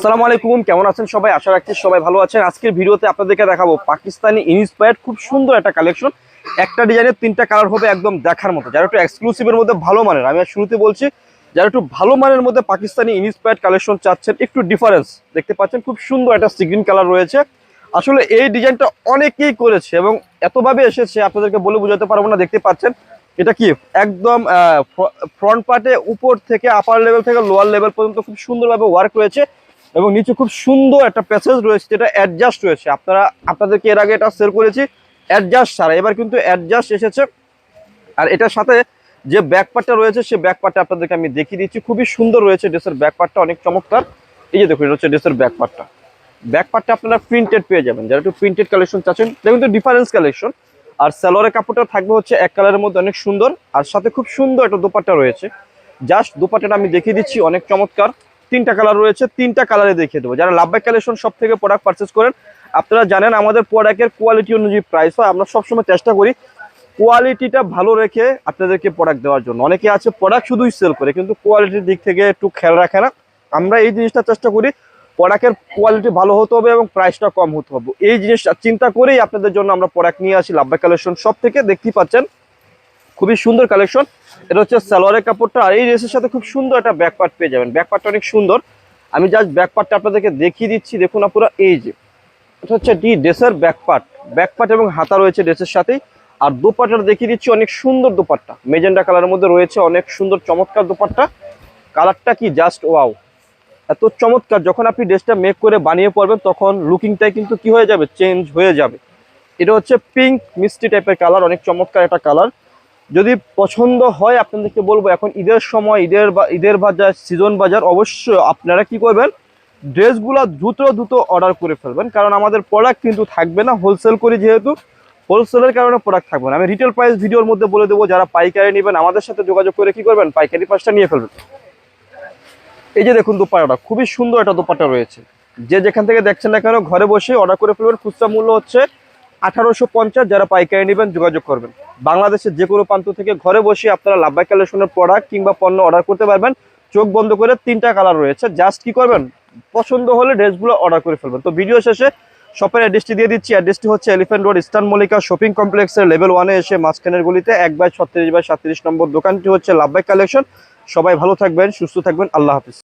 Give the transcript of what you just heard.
আসসালামু আলাইকুম, কেমন আছেন সবাই? আশা রাখছি সবাই ভালো আছেন। আজকের ভিডিওতে আপনাদেরকে দেখাবো পাকিস্তানি ইন্সপায়ার্ড খুব সুন্দর একটা কালেকশন একটা ডিজাইনের তিনটা কালার হবে একদম দেখার মতো। যারা একটু এক্সক্লুসিভের মধ্যে ভালো মানের, আমি শুরুতে বলছি, যারা একটু ভালো মানের মধ্যে পাকিস্তানি ইন্সপায়ার্ড কালেকশন চাচ্ছেন, একটু ডিফারেন্স দেখতে পাচ্ছেন, খুব সুন্দর একটা সিগ্রিন কালার রয়েছে। আসলে এই ডিজাইনটা অনেকেই করেছে এবং এতভাবে এসেছে, আপনাদেরকে বলে বোঝাতে পারব না, দেখতে পাচ্ছেন। এটা কি? একদম ফ্রন্ট পার্টে উপর থেকে আপার লেভেল থেকে লোয়ার লেভেল পর্যন্ত খুব সুন্দরভাবে ওয়ার্ক রয়েছে। এবং নিচে খুব সুন্দর একটা প্যাসেজ রয়েছে যেটা অ্যাডজাস্ট রয়েছে। আপনারা, আপনাদেরকে এর আগে এটা সেল করেছি অ্যাডজাস্ট ছাড়া। এবার কিন্তু অ্যাডজাস্ট এসেছে। আর এটার সাথে যে ব্যাক পার্টটা রয়েছে সে ব্যাক পার্টটা আপনাদেরকে আমি দেখিয়ে দিচ্ছি। খুবই সুন্দর রয়েছে ড্রেসের ব্যাক পার্টটা অনেক চমৎকার। এই যে দেখুন, এটা হচ্ছে ড্রেসের ব্যাক পার্টটা ব্যাক পার্টটা আপনারা প্রিন্টেড পেয়ে যাবেন। যারা একটু প্রিন্টেড কালেকশন চাচ্ছেন, দেখুন তো ডিফারেন্স কালেকশন আর স্যালোয়ারের কাপড়টা থাকবে হচ্ছে এক কালারের মধ্যে, অনেক সুন্দর। আর সাথে খুব সুন্দর একটা দোপাট্টা রয়েছে। জাস্ট দোপাট্টাটা আমি দেখিয়ে দিচ্ছি, অনেক চমৎকার। তিনটা কালার রয়েছে, তিনটা কালারে দেখিয়ে দেবো। যারা লাভবাই কালেকশন সব থেকে প্রোডাক্ট পারচেস করেন, আপনারা জানেন আমাদের প্রোডাক্টের কোয়ালিটি অনুযায়ী প্রাইস হয়। আমরা সবসময় চেষ্টা করি কোয়ালিটিটা ভালো রেখে আপনাদেরকে প্রোডাক্ট দেওয়ার জন্য। অনেকে আছে প্রোডাক্ট শুধুই সেল করে, কিন্তু কোয়ালিটির দিক থেকে একটু খেয়াল রাখে না। আমরা এই জিনিসটা চেষ্টা করি প্রোডাক্টের কোয়ালিটি ভালো হতে হবে এবং প্রাইসটা কম হতে হবে। এই জিনিসটা চিন্তা করেই আপনাদের জন্য আমরা প্রোডাক্ট নিয়ে আসি লাভবাই কালেকশন সব থেকে। দেখতেই পাচ্ছেন খুবই সুন্দর কালেকশন এটা হচ্ছে সালোয়ারের কাপড়টা, আর এই ড্রেসের সাথে খুব সুন্দর একটা ব্যাক পার্ট পেয়ে যাবেন। ব্যাক পার্টটা অনেক সুন্দর। আমি জাস্ট ব্যাক পার্টটা আপনাদেরকে দেখিয়ে দিচ্ছি, দেখুন আপনারা, এই যে, এটা হচ্ছে ডি ড্রেসের ব্যাক পার্ট ব্যাক পার্ট এবং হাতা রয়েছে ড্রেসের সাথেই। আর দোপাট্টাটা দেখিয়ে দিচ্ছি, অনেক সুন্দর দোপাট্টা। মেজেন্ডা কালারের মধ্যে রয়েছে অনেক সুন্দর চমৎকার দোপাট্টা। কালারটা কি? জাস্ট ওয়াও এত চমৎকার, যখন আপনি ড্রেসটা মেক করে বানিয়ে পড়বেন তখন লুকিংটাই কিন্তু কি হয়ে যাবে? চেঞ্জ হয়ে যাবে। এটা হচ্ছে পিঙ্ক মিষ্টি টাইপের কালার অনেক চমৎকার একটা কালার যদি পছন্দ হয়, আপনাদেরকে বলব, এখন ঈদের সময়, ঈদের বা, ঈদের বাজার সিজন বাজার, অবশ্যই আপনারা কি করবেন? ড্রেসগুলো দ্রুত দ্রুত অর্ডার করে ফেলবেন। কারণ আমাদের প্রোডাক্ট কিন্তু থাকবে না হোলসেল করি যেহেতু হোলসেলের কারণে প্রোডাক্ট থাকবে না। আমি রিটেল প্রাইস ভিডিওর মধ্যে বলে দেবো, যারা পাইকারি নেবেন, আমাদের সাথে যোগাযোগ করে কি করবেন? পাইকারি প্রাইসটা নিয়ে ফেলবেন। এই যে দেখুন দোপাট্টাটা, খুবই সুন্দর একটা দোপাট্টা রয়েছে। যে যেখান থেকে দেখছেন না কেন, ঘরে বসে অর্ডার করে ফেলবেন। খুচরা মূল্য হচ্ছে আঠারোশো পঞ্চাশ যারা পাইকারি নেবেন যোগাযোগ করবেন। বাংলাদেশের যে কোনো প্রান্ত থেকে ঘরে বসে আপনারা লাভবাই কালেকশনের প্রোডাক্ট কিংবা পণ্য অর্ডার করতে পারবেন। চোখ বন্ধ করে তিনটা কালার রয়েছে। জাস্ট কি করবেন? পছন্দ হলে ড্রেসগুলো অর্ডার করে ফেলবেন। তো ভিডিও শেষে শপের অ্যাড্রেসটি দিয়ে দিচ্ছি। অ্যাড্রেসটি হচ্ছে Elephant Road Eastern Mallika shopping কমপ্লেক্সের লেভেল ওয়ানে এসে মাঝখানের গলিতে এক বাই ছত্রিশ বাই সাতত্রিশ নম্বর দোকানটি হচ্ছে লাভবাই কালেকশন সবাই ভালো থাকবেন, সুস্থ থাকবেন। আল্লাহ হাফিজ।